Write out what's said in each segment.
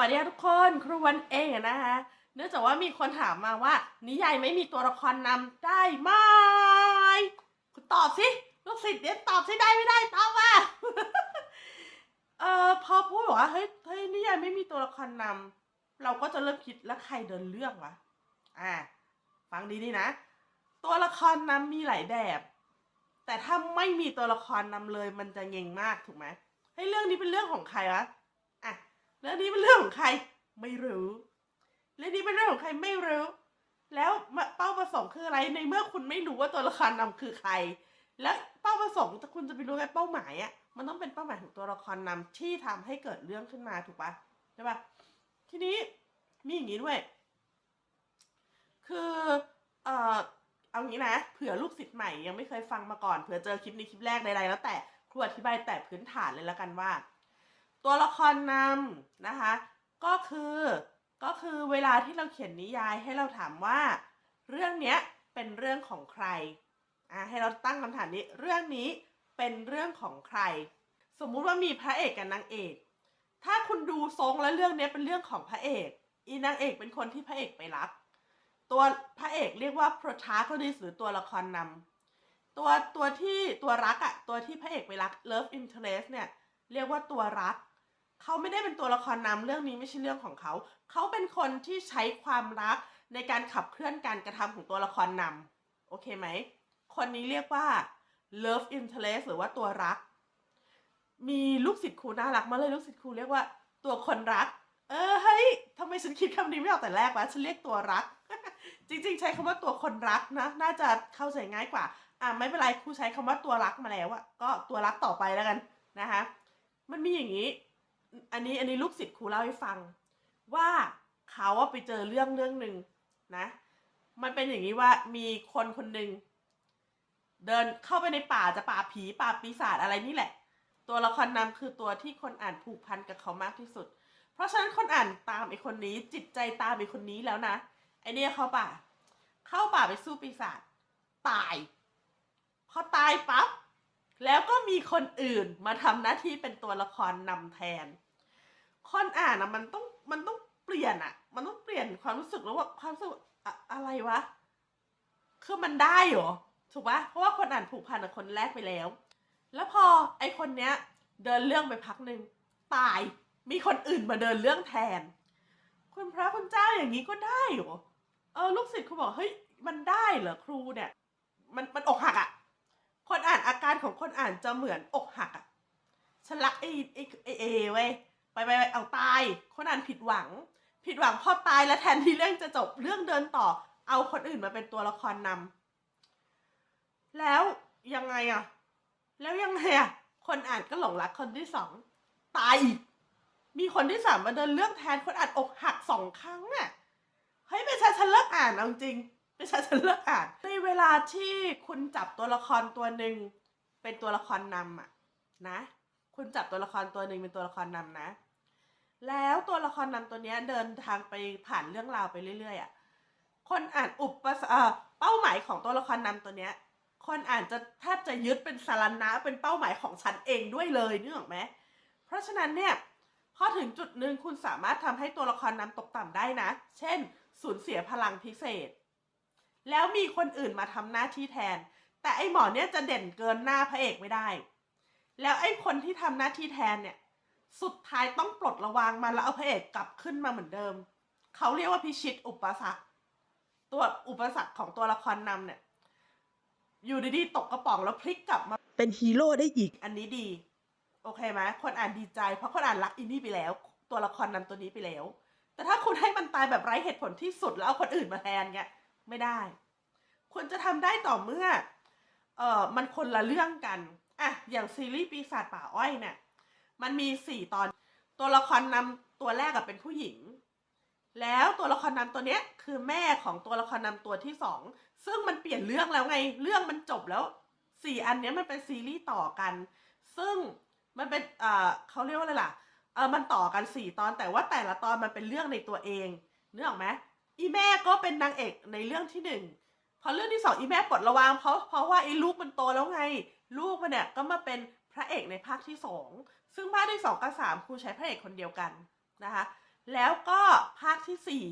วัสดีทุกคนครูวันเองนะคะ เนื่องจากว่ามีคนถามมาว่า นิยายไม่มีตัวละครนำได้ไหมคุณตอบสิลูกศิษย์เนี่ยตอบสิได้ไม่ได้ตอบมาเอ่อพอพูดบอกว่าเฮ้ยเฮ้ยนิยายไม่มีตัวละครนำเราก็จะเริ่มคิดแล้วใครเดินเรื่องวะอ่าฟังดีๆนะ ตัวละครนำมีหลายแบบ แต่ถ้าไม่มีตัวละครนำเลยมันจะเงงมากถูกไหมเฮ้เรื่องนี้เป็นเรื่องของใครวะ เรื่องนี้เป็นเรื่องของใครไม่รู้ เรื่องนี้เป็นเรื่องของใครไม่รู้ แล้วเป้าประสงค์คืออะไรในเมื่อคุณไม่รู้ว่าตัวละครนำคือใคร แล้วเป้าประสงค์คุณจะไปรู้ไงเป้าหมายอะมันต้องเป็นเป้าหมายของตัวละครนำที่ทำให้เกิดเรื่องขึ้นมาถูกปะใช่ปะทีนี้มีอย่างนี้ด้วย คือเอ่อเอางี้นะเผื่อลูกศิษย์ใหม่ยังไม่เคยฟังมาก่อนเผื่อเจอคลิปนี้คลิปแรกใดๆแล้วแต่ครูอธิบายแต่พื้นฐานเลยแล้วกันว่า ตัวละครนำนะคะ ก็คือก็คือเวลาที่เราเขียนนิยายให้เราถามว่า เรื่องเนี้ยเป็นเรื่องของใครอะให้เราตั้งคำถามนี้เรื่องนี้เป็นเรื่องของใคร สมมุติว่ามีพระเอกกับนางเอก ถ้าคุณดูทรงแล้วเรื่องนี้เป็นเรื่องของพระเอก อีนางเอกเป็นคนที่พระเอกไปรักตัวพระเอกเรียกว่า protagonist หรือตัวละครนำตัวตัวที่ตัวรักอะตัวที่พระเอกไปรัก love interest เนี่ยเรียกว่าตัวรัก เขาไม่ได้เป็นตัวละครนำเรื่องนี้ไม่ใช่เรื่องของเขา เขาเป็นคนที่ใช้ความรักในการขับเคลื่อนการกระทำของตัวละครนำโอเคไหม คนนี้เรียกว่า love interest หรือว่าตัวรัก มีลูกศิษย์ครูน่ารักมากเลยลูกศิษย์ครูเรียกว่าตัวคนรัก เออเฮ้ยทำไมฉันคิดคำนี้ไม่ออกแต่แรกวะฉันเรียกตัวรัก จริง ๆ ใช้คำว่าตัวคนรักนะ น่าจะเข้าใจง่ายกว่า อะไม่เป็นไรครูใช้คำว่าตัวรักมาแล้วอะก็ตัวรักต่อไปแล้วกันนะคะ มันมีอย่างนี้ อันนี้อันนี้ลูกศิษย์ครูเล่าให้ฟัง ว่าเขาว่าไปเจอเรื่องเรื่องหนึ่งนะ มันเป็นอย่างนี้ว่ามีคนคนหนึ่งเดินเข้าไปในป่าจะป่าผีป่าปีศาจอะไรนี่แหละ ตัวละครนำคือตัวที่คนอ่านผูกพันกับเขามากที่สุด เพราะฉะนั้นคนอ่านตามไอ้คนนี้จิตใจตามไอ้คนนี้แล้วนะไอเนี่ยเข้าป่า เข้าป่าไปสู้ปีศาจตาย พอตายปั๊บ แล้วก็มีคนอื่นมาทำหน้าที่เป็นตัวละครนำแทน คนอ่านอะมันต้องมันต้องเปลี่ยนอะมันต้องเปลี่ยนความรู้สึกแล้วว่าความรู้สึกอะอะไรวะ คือมันได้เหรอถูกปะเพราะว่าคนอ่านผูกพันกับคนแรกไปแล้ว แล้วพอไอคนเนี้ย เดินเรื่องไปพักหนึ่งตาย มีคนอื่นมาเดินเรื่องแทน คุณพระคุณเจ้าอย่างนี้ก็ได้เหรอเออลูกศิษย์ครูบอกเฮ้ยมันได้เหรอครูเนี่ย มันมันอกหักอะ คนอ่านอาการของคนอ่านจะเหมือนอกหักอะฉันรักไอ้ไอ้ไอ้เอเว้ยไปไปเอาตาย คนอ่านผิดหวัง ผิดหวังพอตายแล้วแทนที่เรื่องจะจบเรื่องเดินต่อ เอาคนอื่นมาเป็นตัวละครนำแล้วยังไงอะแล้วยังไงอะคนอ่านก็หลงรักคนที่สองตายอีกมีคนที่สามมาเดินเรื่องแทนคนอ่านอกหักสองครั้งอะเฮ้ยเป็นฉันฉันเลิกอ่านเอาจริง เป็นฉันฉันเลิกอ่านในเวลาที่คุณจับตัวละครตัวหนึ่งเป็นตัวละครนำอะนะ คุณจับตัวละครตัวหนึ่งเป็นตัวละครนำนะ แล้วตัวละครนำตัวนี้เดินทางไปผ่านเรื่องราวไปเรื่อยๆอะ่ะคนอ่านอุปสเอ่อเป้าหมายของตัวละครนำตัวเนี้ย คนอ่านจะแทบจะยึดเป็นสารณะเป็นเป้าหมายของฉันเองด้วยเลยนึกออกไหมเพราะฉะนั้นเนี่ยพอถึงจุดหนึ่งคุณสามารถทำให้ตัวละครนำตกต่ำได้นะ เช่น สูญเสียพลังพิเศษ แล้วมีคนอื่นมาทำหน้าที่แทน แต่ไอหมอเนี่ยจะเด่นเกินหน้าพระเอกไม่ได้ แล้วไอ้คนที่ทำหน้าที่แทนเนี่ย สุดท้ายต้องปลดระวางมันแล้วเอาพระเอกกลับขึ้นมาเหมือนเดิม เขาเรียกว่าพิชิตอุปสรรค ตัวอุปสรรคของตัวละครนำเนี่ย อยู่ดีๆตกกระป๋องแล้วพลิกกลับมา เป็นฮีโร่ได้อีก อันนี้ดี โอเคไหมคนอ่านดีใจเพราะคนอ่านรักอินนี่ไปแล้ว ตัวละครนำตัวนี้ไปแล้ว แต่ถ้าคุณให้มันตายแบบไร้เหตุผลที่สุดแล้วเอาคนอื่นมาแทนเนี่ย ไม่ได้คุณจะทำได้ต่อเมื่อเออมันคนละเรื่องกันอะอย่างซีรีส์ปีศาจป่าอ้อยเนี่ยมันมีสี่ตอน ตัวละครนำตัวแรกอะเป็นผู้หญิง แล้วตัวละครนำตัวเนี้ยคือแม่ของตัวละครนำตัวที่สองซึ่งมันเปลี่ยนเรื่องแล้วไง เรื่องมันจบแล้วสี่อันเนี้ยมันเป็นซีรีส์ต่อกัน ซึ่งมันเป็นเอ่อเขาเรียกว่าอะไรล่ะเออมันต่อกันสี่ตอนแต่ว่าแต่ละตอนมันเป็นเรื่องในตัวเองนึกออกไหม อีแม่ก็เป็นนางเอกในเรื่องที่หนึ่งพอเรื่องที่สองอีแม่ปลดระวางเพราะเพราะว่าไอ้ลูกมันโตแล้วไง ลูกมันเนี่ยก็มาเป็นพระเอกในภาคที่สองซึ่งภาคที่สองกับสามครูใช้พระเอกคนเดียวกันนะคะแล้วก็ภาคที่สี่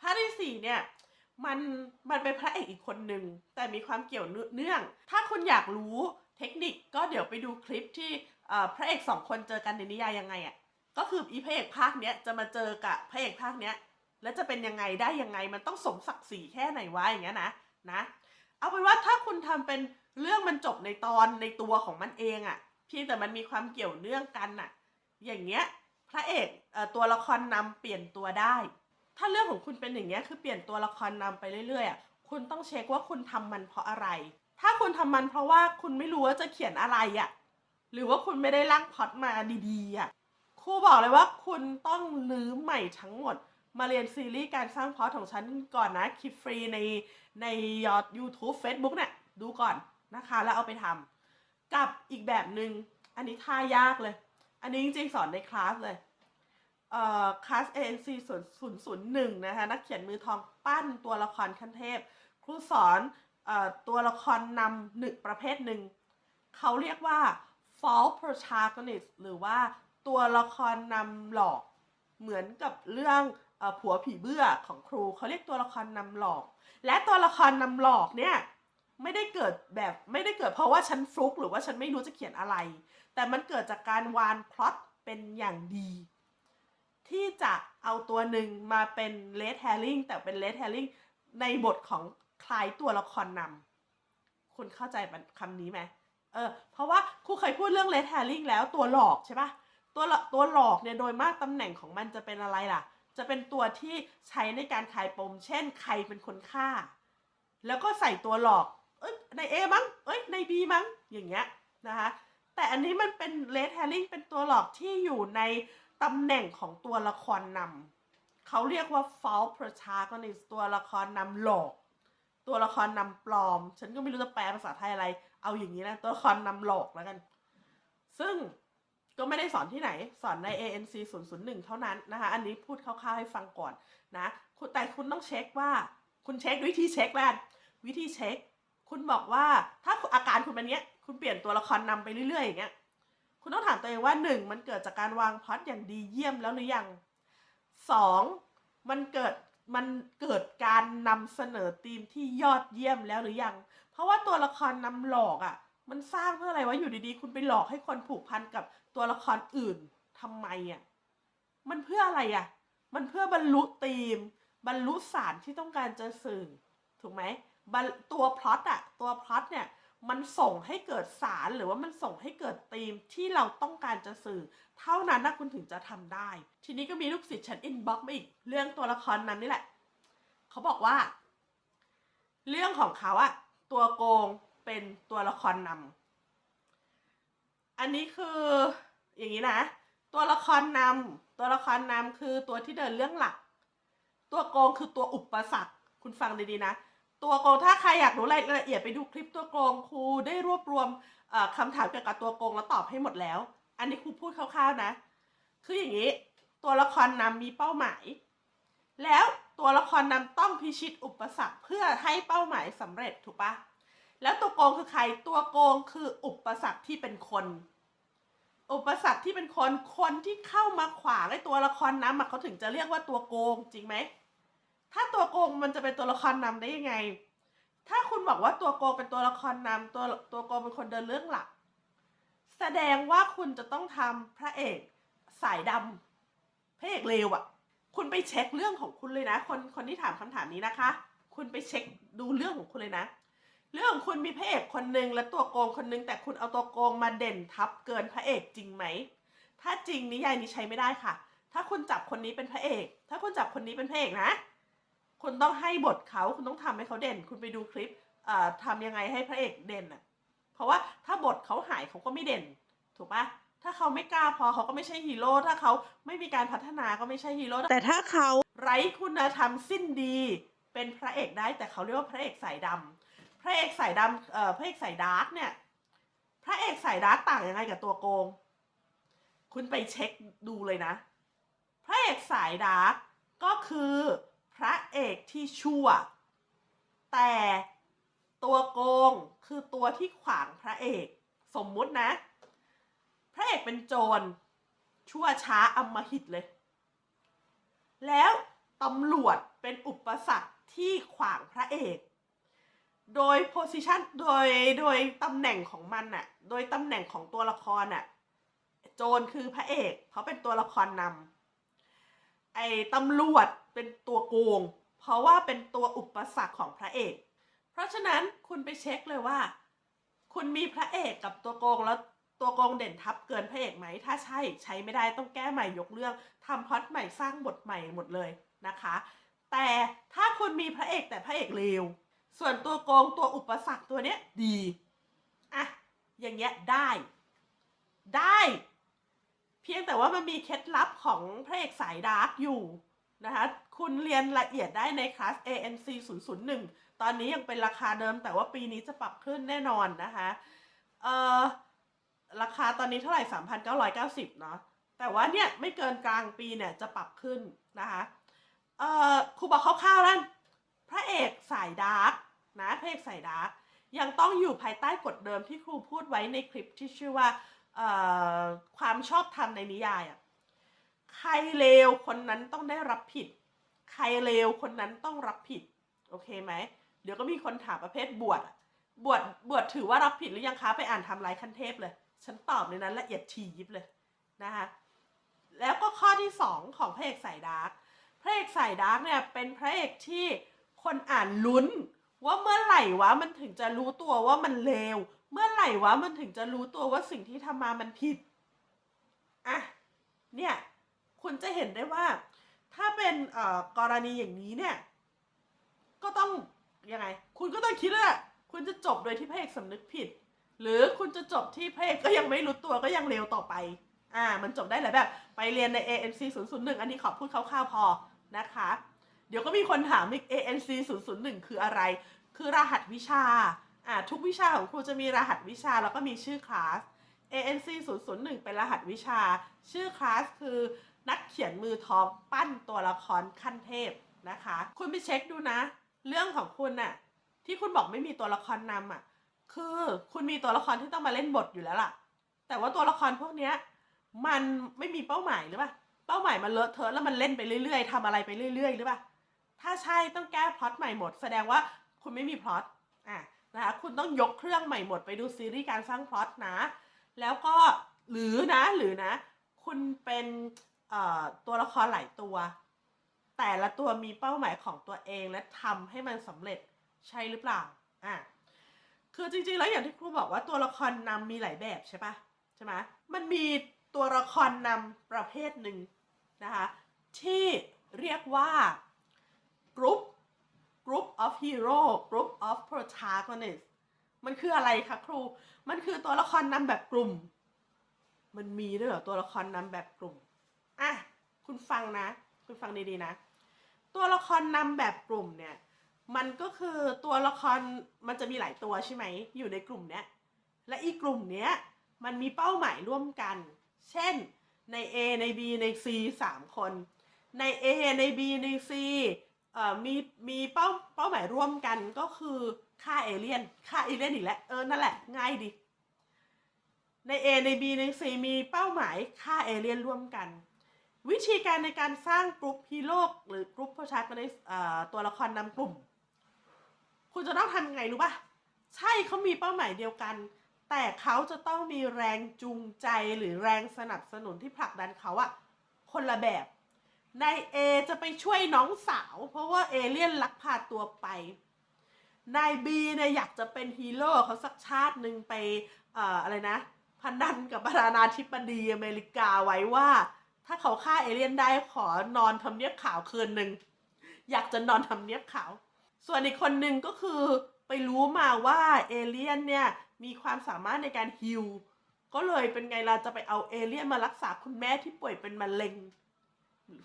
ภาคที่สี่เนี่ยมันมันเป็นพระเอกอีกคนหนึ่งแต่มีความเกี่ยวเนื่อง ถ้าคุณอยากรู้เทคนิคก็เดี๋ยวไปดูคลิปที่อ่อพระเอกสองคนเจอกันในนิยายยังไงอะ่ะก็คืออีพระเอกภาคเนี้ยจะมาเจอกับพระเอกภาคเนี้ย แล้วจะเป็นยังไงได้ยังไงมันต้องสมศักดิ์ศรีแค่ไหนวะอย่างเงี้ยนะนะ เอาเป็นว่าถ้าคุณทำเป็นเรื่องมันจบในตอนในตัวของมันเองอะ่ะเพียงแต่มันมีความเกี่ยวเนื่องกันน่ะ อย่างเงี้ยพระเอกเอ่อตัวละครนำเปลี่ยนตัวได้ ถ้าเรื่องของคุณเป็นอย่างเงี้ยคือเปลี่ยนตัวละครนำไปเรื่อยๆอะคุณต้องเช็คว่าคุณทำมันเพราะอะไร ถ้าคุณทำมันเพราะว่าคุณไม่รู้ว่าจะเขียนอะไรอะหรือว่าคุณไม่ได้ร่างพอตมาดีๆอะครูบอกเลยว่าคุณต้องลื้อใหม่ทั้งหมด มาเรียนซีรีส์การสร้างพล็อตของฉันก่อนนะคลิปฟรีในในยอด YouTube Facebook เนี่ยดูก่อนนะคะ แล้วเอาไปทำกับอีกแบบหนึง่งอันนี้ท่ายากเลย อันนี้จริงๆสอนในคลาสเลยเอ่อคลาส ANC 0 0 1นะคะนักเขียนมือทองปั้นตัวละครขั้นเทพ ครูสอนเอ่อตัวละครนำหนึ่งประเภทหนึ่งเขาเรียกว่า false protagonist หรือว่าตัวละครนำหลอกเหมือนกับเรื่อง ผัวผีเบื่อของครูเขาเรียกตัวละครนำหลอก และตัวละครนำหลอกเนี่ยไม่ได้เกิดแบบไม่ได้เกิดเพราะว่าฉันฟลุกหรือว่าฉันไม่รู้จะเขียนอะไร แต่มันเกิดจากการวานพล็อตเป็นอย่างดี ที่จะเอาตัวหนึ่งมาเป็นเลดแฮริงแต่เป็นเลดแฮริงในบทของคลายตัวละครนำคุณเข้าใจคำนี้ไหมเออเพราะว่าครูเคยพูดเรื่องเลดแฮริงแล้วตัวหลอกใช่ปะตัวตัวหลอกเนี่ยโดยมากตำแหน่งของมันจะเป็นอะไรล่ะ จะเป็นตัวที่ใช้ในการคลายปม เช่นใครเป็นคนฆ่า แล้วก็ใส่ตัวหลอก เอ้ยในเอมั้ง เอ้ยในบีมั้ง อย่างเงี้ยนะคะ แต่อันนี้มันเป็นเลดแฮริงเป็นตัวหลอกที่อยู่ในตำแหน่งของตัวละครนำ เขาเรียกว่า false protagonist ตัวละครนำหลอก ตัวละครนำปลอม ฉันก็ไม่รู้จะแปลภาษาไทยอะไร เอาอย่างนี้นะ ตัวละครนำหลอกแล้วกัน ซึ่ง ก็ไม่ได้สอนที่ไหน สอนใน ANC 001 เท่านั้นนะคะ อันนี้พูดคร่าวๆให้ฟังก่อนนะแต่คุณต้องเช็คว่า คุณเช็ควิธีเช็คแล้ววิธีเช็ค คุณบอกว่าถ้าอาการคุณเป็นเนี้ย คุณเปลี่ยนตัวละครนำไปเรื่อยๆอย่างเงี้ย คุณต้องถามตัวเองว่าหนึ่งมันเกิดจากการวางพล็อตอย่างดีเยี่ยมแล้วหรือยังสองมันเกิดมันเกิดการนำเสนอธีมที่ยอดเยี่ยมแล้วหรือยัง เพราะว่าตัวละครนำหลอกอะ่ะ มันสร้างเพื่ออะไรวะอยู่ดีๆ คุณไปหลอกให้คนผูกพันกับ ตัวละครอื่นทำไมอะ่ะมันเพื่ออะไรอะ่ะ มันเพื่อบรรลุธีม บรรลุสารที่ต้องการจะสื่อถูกไหมตัวพล็อตอะตัวพล็อตเนี่ยมันส่งให้เกิดสารหรือว่ามันส่งให้เกิดธีมที่เราต้องการจะสื่อ เท่านั้นนะคุณถึงจะทำได้ ทีนี้ก็มีลูกศิษย์ฉันอินบ็อกซ์มาอีกเรื่องตัวละครนั้นนี่แหละเขาบอกว่า เรื่องของเขาอะตัวโกงเป็นตัวละครนำอันนี้คือ อย่างนี้นะ ตัวละครนำตัวละครนำคือตัวที่เดินเรื่องหลัก ตัวโกงคือตัวอุปสรรค คุณฟังดีๆนะ ตัวโกงถ้าใครอยากรู้รายละเอียดไปดูคลิปตัวโกงครูได้รวบรวมคำถามเกี่ยวกับตัวโกงแล้วตอบให้หมดแล้ว อันนี้ครูพูดคร่าวๆนะ คืออย่างนี้ ตัวละครนำมีเป้าหมาย แล้วตัวละครนำต้องพิชิตอุปสรรคเพื่อให้เป้าหมายสำเร็จถูกปะแล้วตัวโกงคือใคร ตัวโกงคืออุปสรรคที่เป็นคน อุปสรรคที่เป็นคนคนที่เข้ามาขวางไอ้ตัวละครนำเขาถึงจะเรียกว่าตัวโกงจริงไหมถ้าตัวโกงมันจะเป็นตัวละครนำได้ยังไง ถ้าคุณบอกว่าตัวโกงเป็นตัวละครนำตัวตัวโกงเป็นคนเดินเรื่องหลัก แสดงว่าคุณจะต้องทำพระเอกสายดำพระเอกเลวอะ่ะ คุณไปเช็คเรื่องของคุณเลยนะ คนคนที่ถามคำถามนี้นะคะ คุณไปเช็คดูเรื่องของคุณเลยนะ เรื่องคุณมีพระเอกคนหนึ่งและตัวโกงคนหนึ่งแต่คุณเอาตัวโกงมาเด่นทับเกินพระเอกจริงไหม ถ้าจริงนิยายนี้ใช้ไม่ได้ค่ะ ถ้าคุณจับคนนี้เป็นพระเอก ถ้าคุณจับคนนี้เป็นพระเอกนะ คุณต้องให้บทเขาคุณต้องทำให้เขาเด่น คุณไปดูคลิปเอ่อทำยังไงให้พระเอกเด่นอะ เพราะว่าถ้าบทเขาหายเขาก็ไม่เด่น ถูกปะถ้าเขาไม่กล้าพอเขาก็ไม่ใช่ฮีโร่ถ้าเขาไม่มีการพัฒนาก็ไม่ใช่ฮีโร่แต่ถ้าเขาไร้คุณธรรมสิ้นดี เป็นพระเอกได้แต่เขาเรียกว่าพระเอกสายดำ พระเอกสายดำเอ่อพระเอกสายดาร์กเนี่ย พระเอกสายดาร์กต่างยังไงกับตัวโกง คุณไปเช็คดูเลยนะ พระเอกสายดาร์กก็คือพระเอกที่ชั่ว แต่ตัวโกงคือตัวที่ขวางพระเอก สมมุตินะ พระเอกเป็นโจรชั่วช้าอำมหิตเลย แล้วตำรวจเป็นอุปสรรคที่ขวางพระเอก โดยโพสิชันโดยโดยตำแหน่งของมันน่ะโดยตำแหน่งของตัวละครน่ะโจรคือพระเอกเขาเป็นตัวละครนำไอ้ตำรวจเป็นตัวโกง เพราะว่าเป็นตัวอุปสรรคของพระเอก เพราะฉะนั้นคุณไปเช็คเลยว่า คุณมีพระเอกกับตัวโกงแล้วตัวโกงเด่นทับเกินพระเอกไหม ถ้าใช่ใช้ไม่ได้ต้องแก้ใหม่ยกเรื่องทำพล็อตใหม่สร้างบทใหม่หมดเลยนะคะ แต่ถ้าคุณมีพระเอกแต่พระเอกเลว ส่วนตัวโกงตัวอุปสรรคตัวเนี้ยดีอะอย่างเงี้ยได้ ได้ เพียงแต่ว่ามันมีเคล็ดลับของพระเอกสายดาร์กอยู่นะคะคุณเรียนละเอียดได้ในคลาส ANC 001 ตอนนี้ยังเป็นราคาเดิมแต่ว่าปีนี้จะปรับขึ้นแน่นอนนะคะเอ่อราคาตอนนี้เท่าไหร่ 3,990 เนาะแต่ว่าเนี่ยไม่เกินกลางปีเนี่ยจะปรับขึ้นนะคะเอ่อครูบอกคร่าวๆแล้วพระเอกสายดาร์ก นะพระเอกสายดาร์กยังต้องอยู่ภายใต้กฎเดิมที่ครูพูดไว้ในคลิปที่ชื่อว่าความชอบธรรมในนิยายอะใครเลวคนนั้นต้องได้รับผิด ใครเลวคนนั้นต้องรับผิด โอเคไหม เดี๋ยวก็มีคนถามประเภทบวชบวชบวชถือว่ารับผิดหรือยังคะไปอ่านทำลายขั้นเทพเลย ฉันตอบในนั้นละเอียดถี่ยิบเลยนะคะแล้วก็ข้อที่สองของพระเอกสายดาร์กพระเอกสายดาร์กเนี่ยเป็นพระเอกที่คนอ่านลุ้น ว่าเมื่อไหร่วะมันถึงจะรู้ตัวว่ามันเลว เมื่อไหร่วะมันถึงจะรู้ตัวว่าสิ่งที่ทำมามันผิดอะเนี่ยคุณจะเห็นได้ว่า ถ้าเป็นเอ่อกรณีอย่างนี้เนี่ย ก็ต้องยังไง คุณก็ต้องคิดว่าคุณจะจบโดยที่พระเอกสำนึกผิด หรือคุณจะจบที่พระเอกก็ยังไม่รู้ตัวก็ยังเลวต่อไป อ่า มันจบได้หลายแบบ ไปเรียนใน ANC 001 อันนี้ขอพูดคร่าวๆพอนะคะ เดี๋ยวก็มีคนถามอีก ANC 001คืออะไร คือรหัสวิชา อ่าทุกวิชาของครูจะมีรหัสวิชาแล้วก็มีชื่อคลาส ANC 001เป็นรหัสวิชา ชื่อคลาสคือนักเขียนมือทองปั้นตัวละครขั้นเทพนะคะ คุณไปเช็คดูนะ เรื่องของคุณน่ะที่คุณบอกไม่มีตัวละครนำอะ คือคุณมีตัวละครที่ต้องมาเล่นบทอยู่แล้วล่ะ แต่ว่าตัวละครพวกเนี้ยมันไม่มีเป้าหมายหรือเปล่า เป้าหมายมันเลอะเทอะแล้วมันเล่นไปเรื่อยๆทำอะไรไปเรื่อยๆ หรือเปล่า ถ้าใช่ต้องแก้พล็อตใหม่หมด แสดงว่าคุณไม่มีพล็อตอะนะคะคุณต้องยกเครื่องใหม่หมดไปดูซีรีส์การสร้างพล็อตนะ แล้วก็หรือนะหรือนะ คุณเป็นตัวละครหลายตัว แต่ละตัวมีเป้าหมายของตัวเองและทำให้มันสำเร็จใช่หรือเปล่าอะคือจริงๆแล้วอย่างที่ครูบอกว่าตัวละครนำมีหลายแบบใช่ปะใช่ไหมมันมีตัวละครนำประเภทหนึ่งนะคะที่เรียกว่า group group of hero group of protagonist มันคืออะไรคะครู มันคือตัวละครนำแบบกลุ่ม มันมีด้วยเหรอตัวละครนำแบบกลุ่ม อะ คุณฟังนะ คุณฟังดีๆนะ ตัวละครนำแบบกลุ่มเนี่ย มันก็คือตัวละคร มันจะมีหลายตัวใช่ไหม อยู่ในกลุ่มเนี้ย และอีกกลุ่มเนี้ย มันมีเป้าหมายร่วมกัน เช่น ใน A ใน B ใน C สามคน ใน A ใน B ใน C มีมีเป้าเป้าหมายร่วมกันก็คือฆ่าเอเลี่ยนฆ่าเอเลี่ยนอีกแล้วเออนั่นแหละง่ายดีใน A ใน B ใน C มีเป้าหมายฆ่าเอเลี่ยนร่วมกัน วิธีการในการสร้างกลุ่มฮีโร่หรือกลุ่มผู้ชายในตัวละครนำกลุ่ม คุณจะต้องทำยังไงรู้ป่ะ ใช่เขามีเป้าหมายเดียวกัน แต่เขาจะต้องมีแรงจูงใจหรือแรงสนับสนุนที่ผลักดันเขาอะคนละแบบ นายเอจะไปช่วยน้องสาว เพราะว่าเอเลี่ยนลักพาตัวไปนายบีเนี่ยอยากจะเป็นฮีโร่เขาสักชาติหนึ่งไปเอ่ออะไรนะพนันกับประธานาธิบดีอเมริกาไว้ว่า ถ้าเขาฆ่าเอเลี่ยนได้ขอนอนทำเนียบขาวคืนหนึ่งอยากจะนอนทำเนียบขาว ส่วนอีกคนหนึ่งก็คือไปรู้มาว่าเอเลี่ยนเนี่ยมีความสามารถในการฮิลก็เลยเป็นไงล่ะจะไปเอาเอเลี่ยนมารักษาคุณแม่ที่ป่วยเป็นมะเร็ง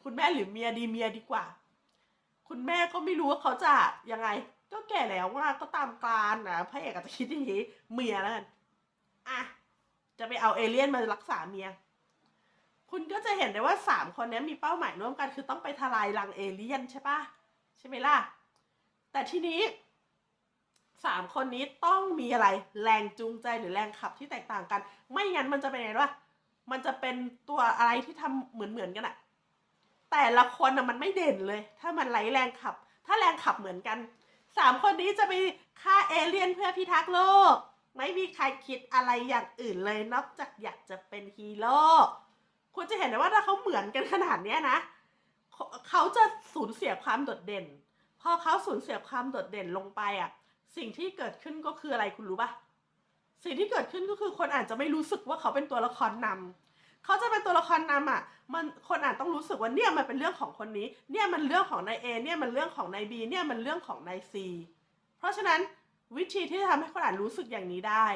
คุณแม่หรือเมียดีเมียดีกว่า คุณแม่ก็ไม่รู้ว่าเขาจะยังไง ก็แก่แล้วว่าก็ตามการนะพระเอกอาจจะคิดอย่างนี้เมียแล้วกันอะจะไปเอาเอเลี่ยนมารักษาเมีย คุณก็จะเห็นได้ว่าสามคนนี้มีเป้าหมายร่วมกัน คือต้องไปทลายรังเอเลี่ยนใช่ปะใช่ไหมล่ะ แต่ทีนี้สามคนนี้ต้องมีอะไรแรงจูงใจหรือแรงขับที่แตกต่างกัน ไม่งั้นมันจะเป็นไงวะมันจะเป็นตัวอะไรที่ทำเหมือนเหมือนๆกันอะ แต่ละคนนะมันไม่เด่นเลย ถ้ามันไหลแรงขับ ถ้าแรงขับเหมือนกันสามคนนี้จะไปฆ่าเอเลี่ยนเพื่อพิทักษ์โลก ไม่มีใครคิดอะไรอย่างอื่นเลยนอกจากอยากจะเป็นฮีโร่คุณจะเห็นได้ว่าถ้าเขาเหมือนกันขนาดเนี้ยนะเขาเขาจะสูญเสียความโดดเด่น พอเขาสูญเสียความโดดเด่นลงไปอะ สิ่งที่เกิดขึ้นก็คืออะไรคุณรู้ปะสิ่งที่เกิดขึ้นก็คือคนอาจจะไม่รู้สึกว่าเขาเป็นตัวละครนำ เขาจะเป็นตัวละครนำอะ มันคนอ่าจต้องรู้สึกว่าเนี่ยมันเป็นเรื่องของคนนี้ เนี่ยมันเรื่องของนายเอเนี่ยมันเรื่องของนายบีเนี่ยมันเรื่องของนายซีเพราะฉะนั้นวิธีที่จะทำให้คนอ่านรู้สึกอย่างนี้ได้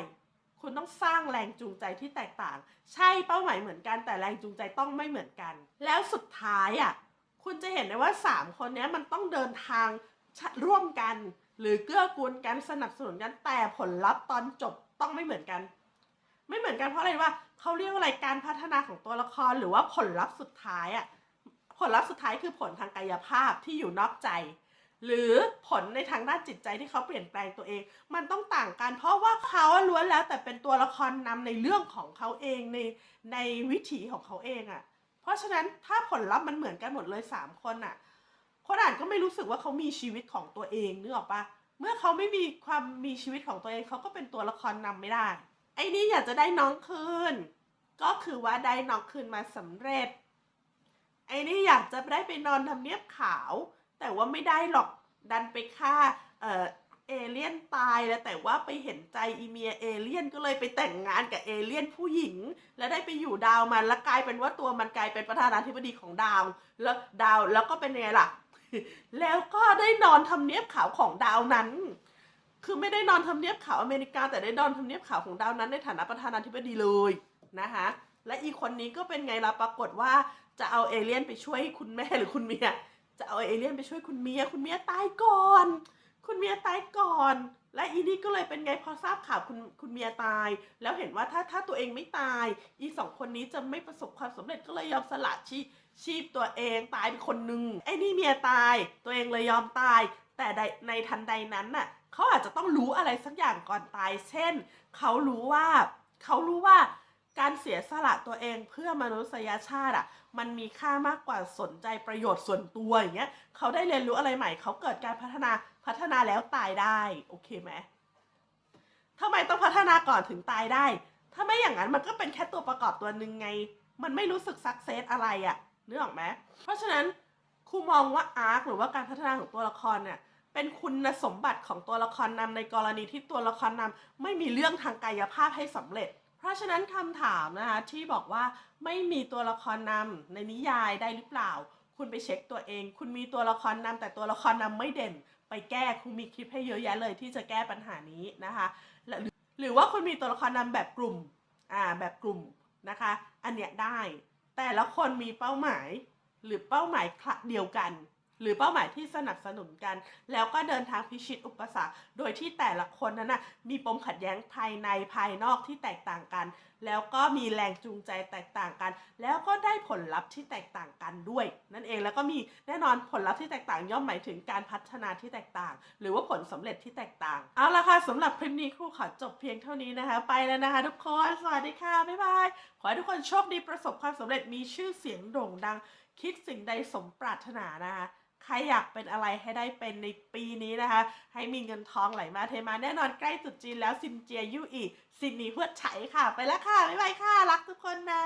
คุณต้องสร้างแรงจูงใจที่แตกต่าง ใช่เป้าหมายเหมือนกันแต่แรงจูงใจต้องไม่เหมือนกัน แล้วสุดท้ายอะคุณจะเห็นได้ว่าสามคนนี้มันต้องเดินทางร่วมกัน หรือเกื้อกูลกันสนับสนุนกันแต่ผลลัพธ์ตอนจบต้องไม่เหมือนกัน ไม่เหมือนกันเพราะอะไรว่า เขาเรียกว่าอะไรการพัฒนาของตัวละครหรือว่าผลลัพธ์สุดท้ายอะผลลัพธ์สุดท้ายคือผลทางกายภาพที่อยู่นอกใจ หรือผลในทางด้านจิตใจที่เขาเปลี่ยนแปลงตัวเอง มันต้องต่างกัน เพราะว่าเขาล้วนแล้วแต่เป็นตัวละครนำในเรื่องของเขาเองในในวิถีของเขาเองอะ เพราะฉะนั้นถ้าผลลัพธ์มันเหมือนกันหมดเลยสามคนอะ คนอ่านก็ไม่รู้สึกว่าเขามีชีวิตของตัวเองนึกออกปะเมื่อเขาไม่มีความมีชีวิตของตัวเองเขาก็เป็นตัวละครนำไม่ได้ ไอ้นี่อยากจะได้น้องคืน ก็คือว่าได้น้องคืนมาสำเร็จ ไอ้นี่อยากจะได้ไปนอนทำเนียบขาว แต่ว่าไม่ได้หรอกดันไปฆ่าเออเอเลี่ยนตายแล้วแต่ว่าไปเห็นใจอีเมียเอเลี่ยนก็เลยไปแต่งงานกับเอเลี่ยนผู้หญิง แล้วได้ไปอยู่ดาวมันแล้วกลายเป็นว่าตัวมันกลายเป็นประธานาธิบดีของดาว แล้วดาวแล้วก็เป็นไงล่ะ แล้วก็ได้นอนทำเนียบขาวของดาวนั้น คือไม่ได้นอนทำเนียบขาวอเมริกาแต่ได้นอนทำเนียบขาวของดาวนั้นในฐานะประธานาธิบดีเลย นะคะ และอีกคนนี้ก็เป็นไงล่ะปรากฏว่าจะเอาเอเลี่ยนไปช่วยคุณแม่หรือคุณเมีย จะเอาเอเลี่ยนไปช่วยคุณเมีย คุณเมียตายก่อน คุณเมียตายก่อน และอีนี่ก็เลยเป็นไงพอทราบข่าวคุณคุณเมียตาย แล้วเห็นว่าถ้าถ้าตัวเองไม่ตาย อีสองคนนี้จะไม่ประสบความสำเร็จก็เลยยอมสละชีชีพตัวเองตายไปคนหนึ่งไอ้นี่เมียตาย ตัวเองเลยยอมตาย แต่ในในทันใดนั้นน่ะเขาอาจจะต้องรู้อะไรสักอย่างก่อนตาย เช่น เขารู้ว่า เขารู้ว่า การเสียสละตัวเองเพื่อมนุษยชาติอะ มันมีค่ามากกว่าสนใจประโยชน์ส่วนตัวอย่างเงี้ยเขาได้เรียนรู้อะไรใหม่ เขาเกิดการพัฒนาพัฒนาแล้วตายได้โอเคไหมทำไมต้องพัฒนาก่อนถึงตายได้ ถ้าไม่อย่างนั้นมันก็เป็นแค่ตัวประกอบตัวหนึ่งไง มันไม่รู้สึกสักเซสอะไรอะนึกออกไหมเพราะฉะนั้นครูมองว่าอาร์คหรือว่าการพัฒนาของตัวละครเนี่ยเป็นคุณสมบัติของตัวละครนำในกรณีที่ตัวละครนำไม่มีเรื่องทางกายภาพให้สำเร็จ ราะฉะนั้นคำถามนะคะที่บอกว่าไม่มีตัวละครนำในนิยายได้หรือเปล่า คุณไปเช็คตัวเอง คุณมีตัวละครนำแต่ตัวละครนำไม่เด่น ไปแก้คุณมีคลิปให้เยอะแยะเลยที่จะแก้ปัญหานี้นะคะหรือว่าคุณมีตัวละครนำแบบกลุ่มอ่าแบบกลุ่มนะคะ อันเนี้ยได้ แต่ละคนมีเป้าหมายหรือเป้าหมายคละเดียวกัน รือเป้าหมายที่สนับสนุนกัน แล้วก็เดินทางพิชิตอุปสรรค โดยที่แต่ละคนนั้นนะมีปมขัดแย้งภายในภายนอกที่แตกต่างกัน แล้วก็มีแรงจูงใจแตกต่างกัน แล้วก็ได้ผลลัพธ์ที่แตกต่างกันด้วย นั่นเองแล้วก็มีแน่นอนผลลัพธ์ที่แตกต่างย่อมหมายถึงการพัฒนาที่แตกต่าง หรือว่าผลสำเร็จที่แตกต่าง เอาละค่ะสำหรับคลิปนี้ครูขอจบเพียงเท่านี้นะคะ ไปแล้วนะคะ ทุกคนสวัสดีค่ะบ๊ายบายขอให้ทุกคนโชคดีประสบความสำเร็จมีชื่อเสียงโด่งดัง คิดสิ่งใดสมปรารถนานะคะ ใครอยากเป็นอะไรให้ได้เป็นในปีนี้นะคะ ให้มีเงินทองไหลมาเทมาแน่นอนใกล้สุดจีนแล้วซินเจียยู่อีซินนีเพื่อใช้ค่ะ ไปแล้วค่ะ บ๊ายบายค่ะ รักทุกคนนะ